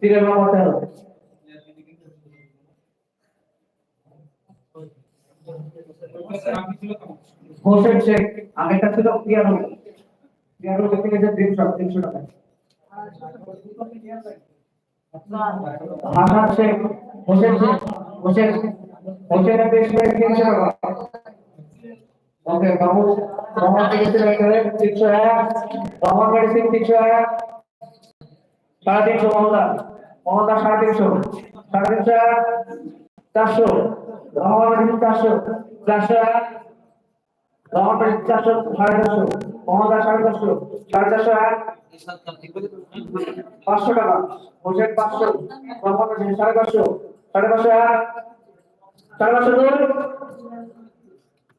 তিনের নম্বর তেরো হোসেন শেখ, আগেরটা ছিল পিয়ানো পিয়ানো থেকে গেছে তিনশো তিনশো টাকা। হাসান শেখ, হোসেন শেখ, হোসেন হোসেন তিনশো টাকা। ওকে বাবু, বাবা থেকে ছিল এখানে? তিনশো এক। বাবা মেডিসিন তিনশো এক? সাড়ে তিনশো মহদা মহদা সাড়ে তিনশো। সাড়ে তিনশো এক? চারশো। বাবা মেডিসিন চারশো। চারশো এক? বাবা মেডিসিন চারশো, সাড়ে চারশো। মহদা সাড়ে চারশো। সাড়ে চারশো এক? পাঁচশো টাকা। হোসেন, পাঁচশো। বাবা মেডিসিন সাড়ে পাঁচশো। সাড়ে পাঁচশো এক? সাড়ে পাঁচশো দুই?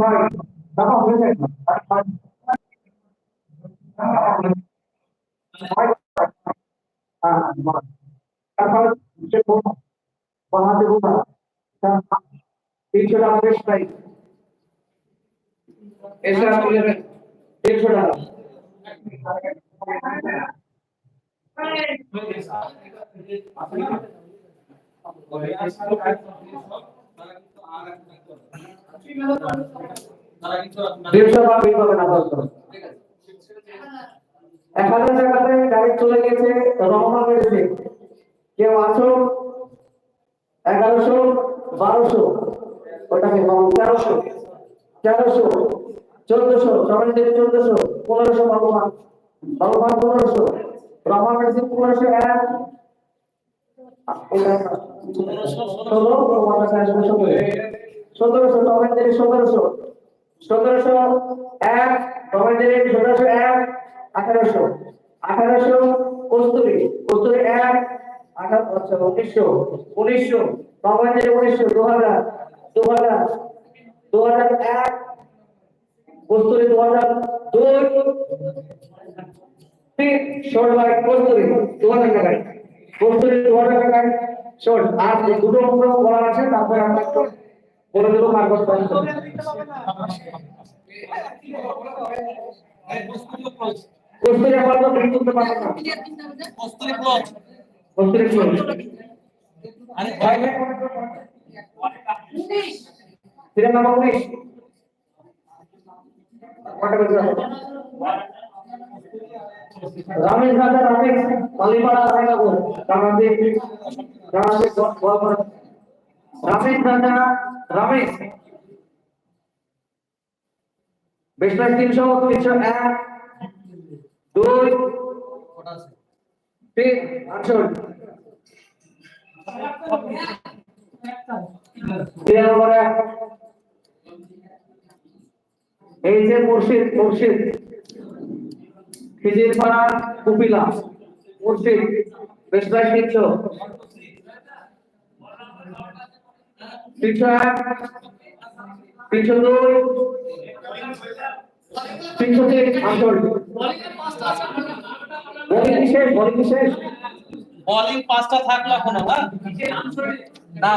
ছয় দাদা হয়ে যায় না। তারপর যে বোমা বাহাতে বোমা বেশ প্রাইস এসে আপনি নেবেন তিনশো টাকা দেড়শো টাকা বিল গাড়ি চলে গেছে এগারোশো, বারোশো? ওটাকে তেরোশো? তেরোশো? চোদ্দশো? সবাই দেবে চোদ্দশো? পনেরোশো, ভগবান। ভগবান পনেরোশো। রহমান মেরেছে পনেরোশো এক। সতেরোশো সবাই সতেরোশো সতেরোশো এক টমেটের সতেরোশো এক আঠারোশো আঠারোশো কস্তুরি কস্তুরি এক আঠারো আচ্ছা উনিশশো উনিশশো টমেটের উনিশশো দু হাজার দু হাজার দু হাজার দু হাজার দুই ষোলো কস্তুরি দু হাজার টাকায় কস্তুরি দু হাজার টাকায় শোন আর দুটো অঙ্ক বলা আছে তারপরে আমরা একটু বলে দেবো পাস করে কস্তুরি আমার তো প্রিন্ট করতে পারব না। কস্তুরি ক্লোজ। কস্তুরি ক্লোজ। আরে ভাই সিরিয়াল নাম্বার উনিশ কটা বেজে? গেল? রমেশ দাদা রমেশ মালিপাড়া রামাদেব বল বল রমেশ দাদা রমেশ বেশবাই তিনশো তিনশো এক, দুই, তিন এক। এই যে মুর্শিদ মুর্শিদ খিজিরপাড়া কুপিলা মুর্শিদ বেশবাই তিনশো তিনশো এক তিনশো দুই তিনশো তিন আসল। বলি বিশেষ বলি বিশেষ বোলিং পাঁচটা থাকল এখনও না। না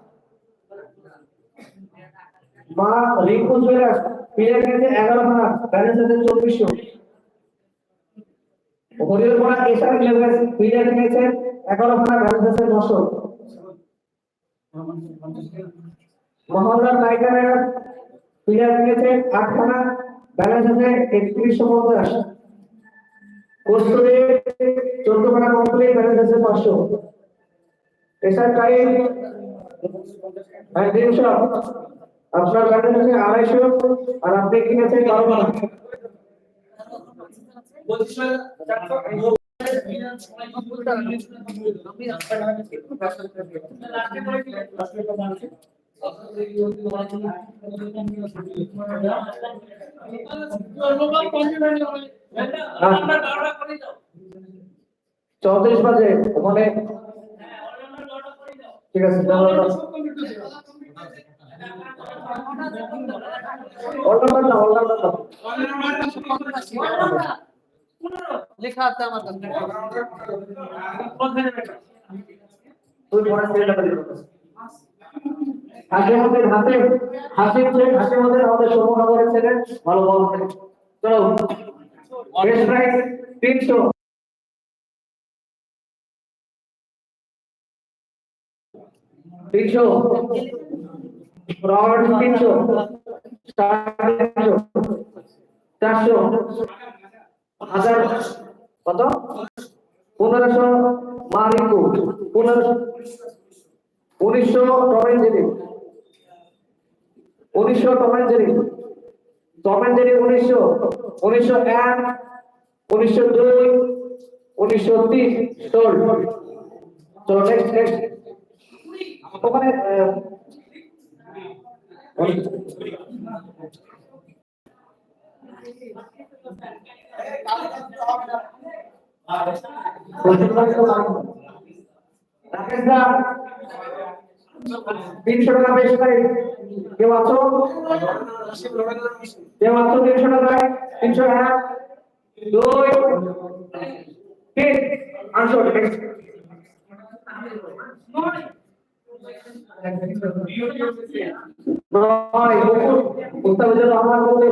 মা রিঙ্কু জুয়েলার্স প্লেয়ার নিয়েছে এগারো খানা ব্যালেন্স আছে চব্বিশশো। হরিহরপাড়া এসআর ইলেভেন প্লেয়ার নিয়েছে এগারো খানা ব্যালেন্স আছে নশো। মহল্লার নাইকারের প্লেয়ার নিয়েছে আটখানা ব্যালেন্স আছে একত্রিশশো পঞ্চাশ। ব্যালেন্স আছে পাঁচশো। এসআর টাইম তিনশো। আপনার ব্যালেন্স আছে আড়াইশো আর আপনি কিনেছেন বারো খানা চৌত্রিশ বাজে ওখানে ঠিক আছে অলরাউন্ডার না অলরাউন্ডার না লেখা আছে আমার ছেলে ভালো বল চলো বেস্ট প্রাইস তিনশো তিনশো রড তিনশো চারশো হাজার কত পনেরোশো মারিকু পনেরোশো উনিশশো টমেন জেরি উনিশশো Tom and Jerry Tom and Jerry উনিশশো উনিশশো এক উনিশশো দুই উনিশশো তিন ওখানে তিনশো টাকা বেশ ভাই কেউ আছো কেউ আছো তিনশো টাকায় তিনশো এক দুই তিন আনশো নয় উত্তর আমার বলতে